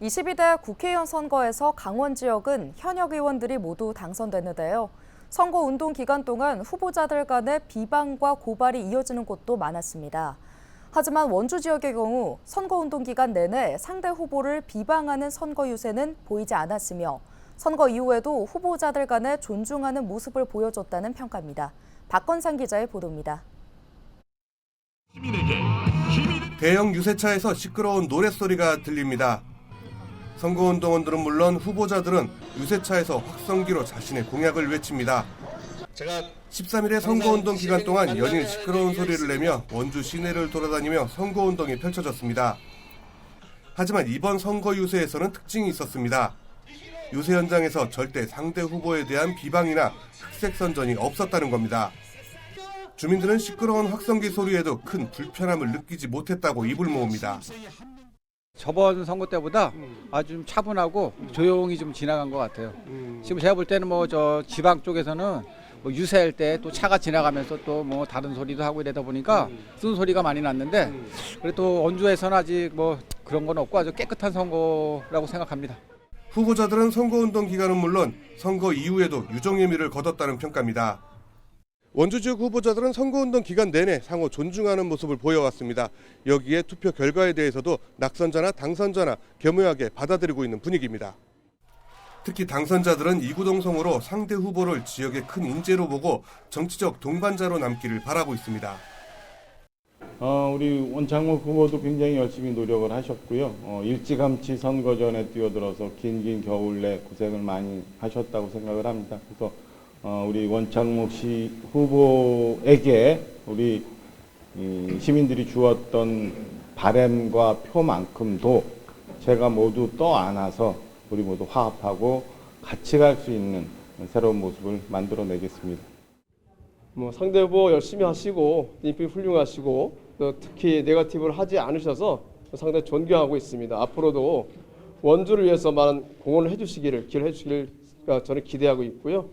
22대 국회의원 선거에서 강원 지역은 현역 의원들이 모두 당선됐는데요. 선거 운동 기간 동안 후보자들 간의 비방과 고발이 이어지는 곳도 많았습니다. 하지만 원주 지역의 경우 선거 운동 기간 내내 상대 후보를 비방하는 선거 유세는 보이지 않았으며 선거 이후에도 후보자들 간에 존중하는 모습을 보여줬다는 평가입니다. 박건상 기자의 보도입니다. 대형 유세차에서 시끄러운 노랫소리가 들립니다. 선거운동원들은 물론 후보자들은 유세차에서 확성기로 자신의 공약을 외칩니다. 13일의 선거운동 기간 동안 연일 시끄러운 소리를 내며 원주 시내를 돌아다니며 선거운동이 펼쳐졌습니다. 하지만 이번 선거 유세에서는 특징이 있었습니다. 유세 현장에서 절대 상대 후보에 대한 비방이나 흑색 선전이 없었다는 겁니다. 주민들은 시끄러운 확성기 소리에도 큰 불편함을 느끼지 못했다고 입을 모읍니다. 저번 선거 때보다 아주 좀 차분하고 조용히 좀 지나간 것 같아요. 지금 제가 볼 때는 뭐 저 지방 쪽에서는 뭐 유세할 때 또 차가 지나가면서 또 뭐 다른 소리도 하고 이러다 보니까 쓴 소리가 많이 났는데 그래도 원주에서는 아직 뭐 그런 건 없고 아주 깨끗한 선거라고 생각합니다. 후보자들은 선거운동 기간은 물론 선거 이후에도 유종의 미를 거뒀다는 평가입니다. 원주 지역 후보자들은 선거운동 기간 내내 상호 존중하는 모습을 보여왔습니다. 여기에 투표 결과에 대해서도 낙선자나 당선자나 겸허하게 받아들이고 있는 분위기입니다. 특히 당선자들은 이구동성으로 상대 후보를 지역의 큰 인재로 보고 정치적 동반자로 남기를 바라고 있습니다. 어, 우리 원창목 후보도 굉장히 열심히 노력을 하셨고요. 어, 일찌감치 선거 전에 뛰어들어서 긴긴 겨울 내 고생을 많이 하셨다고 생각을 합니다. 그래서 어, 우리 원창목 씨 후보에게 우리 이 시민들이 주었던 바램과 표만큼도 제가 모두 떠안아서 우리 모두 화합하고 같이 갈 수 있는 새로운 모습을 만들어내겠습니다. 뭐 상대 후보 열심히 하시고 인기 훌륭하시고 또 특히 네거티브를 하지 않으셔서 상당히 존경하고 있습니다. 앞으로도 원주를 위해서 많은 공헌을 해주시기를 기를 해주시길 저는 기대하고 있고요.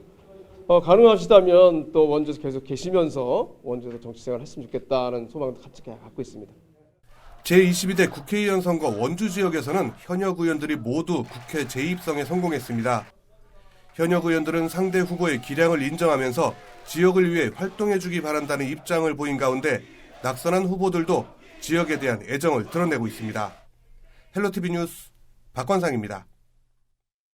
어, 가능하시다면 또 원주에서 계속 계시면서 원주에서 정치생활 했으면 좋겠다는 소망도 같이 갖고 있습니다. 제22대 국회의원 선거 원주 지역에서는 현역 의원들이 모두 국회 재입성에 성공했습니다. 현역 의원들은 상대 후보의 기량을 인정하면서 지역을 위해 활동해주기 바란다는 입장을 보인 가운데 낙선한 후보들도 지역에 대한 애정을 드러내고 있습니다. 헬로티비 뉴스 박관상입니다.